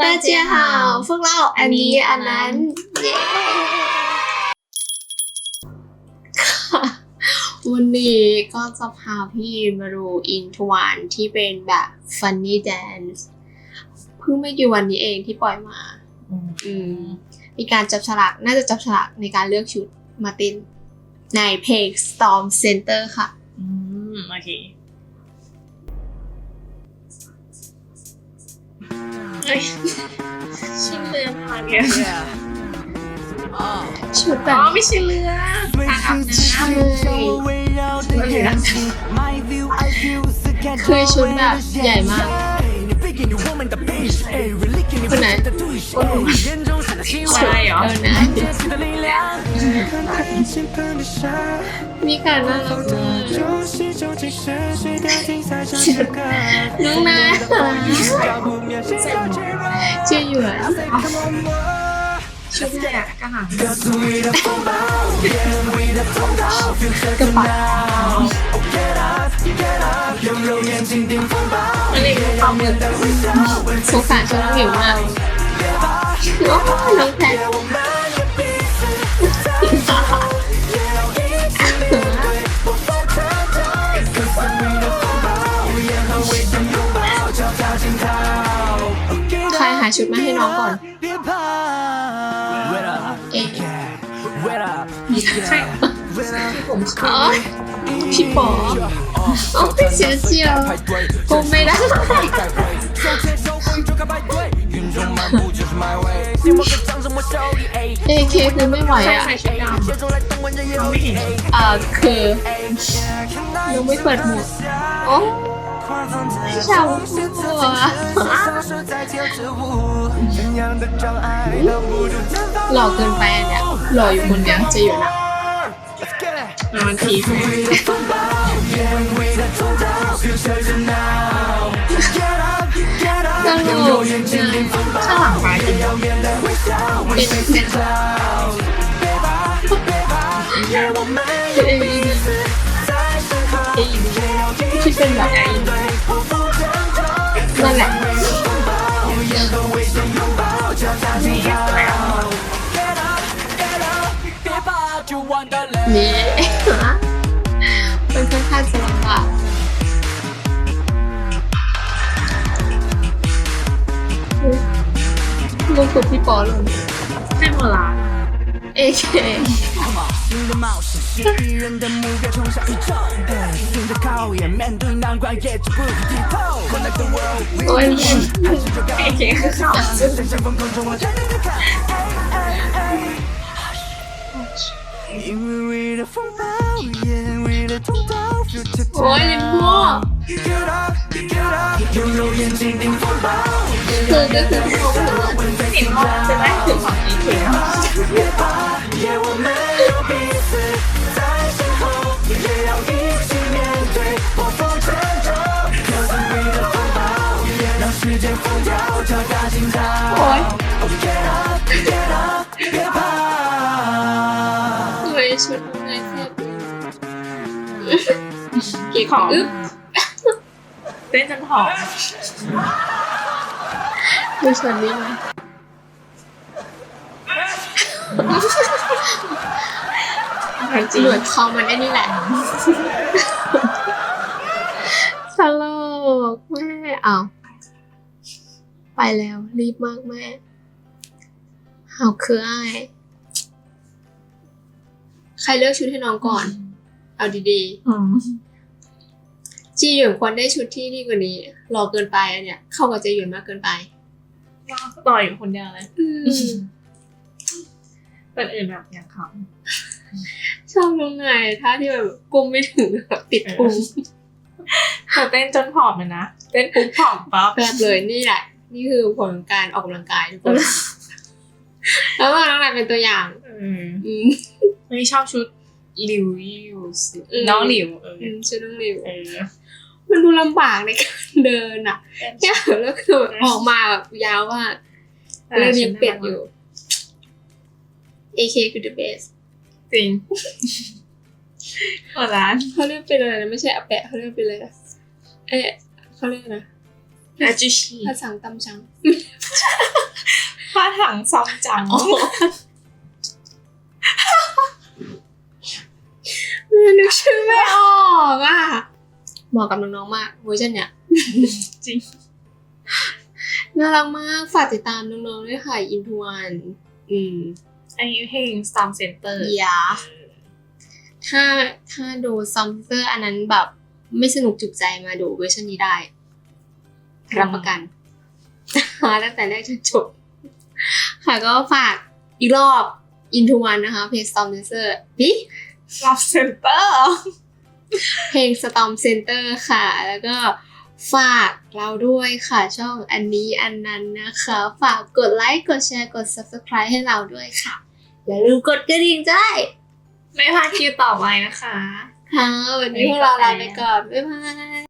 大家好ฟุ๊หาวพวเราอันนี้อันนั้นเย้ค่ะวันนี้ก็จะพาพี่มาดูอินทวานที่เป็นแบบ funny dance เพิ่งไม่กี่วันนี้เองที่ปล่อยมา อืมมีการจับฉลากน่าจะจับฉลากในการเลือกชุดมาตินในเพจ Storm Center ค่ะ อืม โอเค ชื่อเรือพาเนี่ยชุดแบอ๋บอไม่ใช่เรือทางอาบน้ใช่คือชุดแบบใหญ่มากคนไหนคนหนูำใช่เหรอเออนะมีการน่ารักมาก น้องนาชื่อหยวนชุดอะไรอะกระหังกระเป๋ามันเรียกว่าความเหมือนสงสารชน้องหมิวมากน้องแพท ครหาชุดมาให้น้องก่อนเอ๊ะใช่ที่ผมชอ๋ออบพี่ป๋อโอ้ยเสียเจียวกูไม่ได้เอเคคือไม่ไหวอะใส่ชุดดำเราไม่เห็นอ่าคือยังไม่เปิดหมดโอ้ ชาวตัวหล่อเกินไปอันเนี่ยหล่ออยู่คนเดียวจะอยู่นะนอนทีให้ตลกข้างหลังฟ้าจริงเป็นเป็นเป็นเอวีเอวี ที่ที่เป็นแบบไหนนั่นแหละนี่มันค่อนข้างจะลำบากลูกสุดที่ปอลงให้มาลา 我你我才摸 Từ cái thứ của mình Thì nó sẽ bán được hoặc chỉ chuyển เฮ้ยชุดอะไรแซ่บเก๋ขออึ๊บเต้นจนหอมดูชุดนี้นะจริงหนวดเขามันไอ้นี่แหละตลกแม่เอาไปแล้ว รีบมากแม่เฮาคืออ้ายใครเลือกชุดให้น้องก่อน เอาดีอืมๆ จีหยวนควรได้ชุดที่ดีกว่านี้รอเกินไปอันเนี้ยเข้ากับจีหยวนมากเกินไปต่อยอยู่คนเดียวเลยอืมเป็นอื่นแบบอย่างเขาชอบตรงไหนท่าที่แบบกุมไม่ถึงแบบติดพุงแต่เต้นจนผอมเลยนะเต้นปุ๊บผอมปั๊บแบบเลยนี่แหละ นี่คือผลของการออกกำลังกายทุกคนแล้วว่าน้องนายเป็นตัวอย่างเอออืมไม่ชอบชุดห ลิวยิวสิอืมน้องหลิวเอออืมชื่อน้องริวเออมันดูลำบากในการเดินอะแค่แล้วคือแบบออกมาแบบยาวมากเรื่องนี้เปลี่ยนอยู่ AK คือ the best จริงหัวร้านเขาเรียกเป็นอะไรนะไม่ใช่อาแปะเขาเรียกเป็นอะไรนะเอ๊ะเขาเรียกอะไรนะอาจูชิภาษาตำชังถังซัมจัง นึกชื่อไม่ออกอะเหมาะกับน้องๆมากเวอร์ชันเนี้ยจริง น่ารักมาก ฝากติดตามน้องๆด้วยค่ะอินทวันอืม อันนี้เพลง Storm Center อยาถ้าถ้าดูซัมเตอร์อันนั้นแบบไม่สนุกจุกใจมาดูเวอร์ชันนี้ได้ รับประกันหาตั้งแต่แรกจนจบ ค่ะก็ฝากอีกรอบ Into One นะคะเพลง Storm Dancer ดิ Love Center เพลง Storm Center ค่ะ แล้วก็ฝากเราด้วยค่ะช่องอันนี้อันนั้นนะคะ ฝากกดไลค์กดแชร์กด Subscribe ให้เราด้วยค่ะ อย่าลืมกดกระดิ่งด้วยไม่พลาดคิวต่อไปนะคะ ค่ะ วันนี้พวกเราลาไปก่อน บ๊ายบาย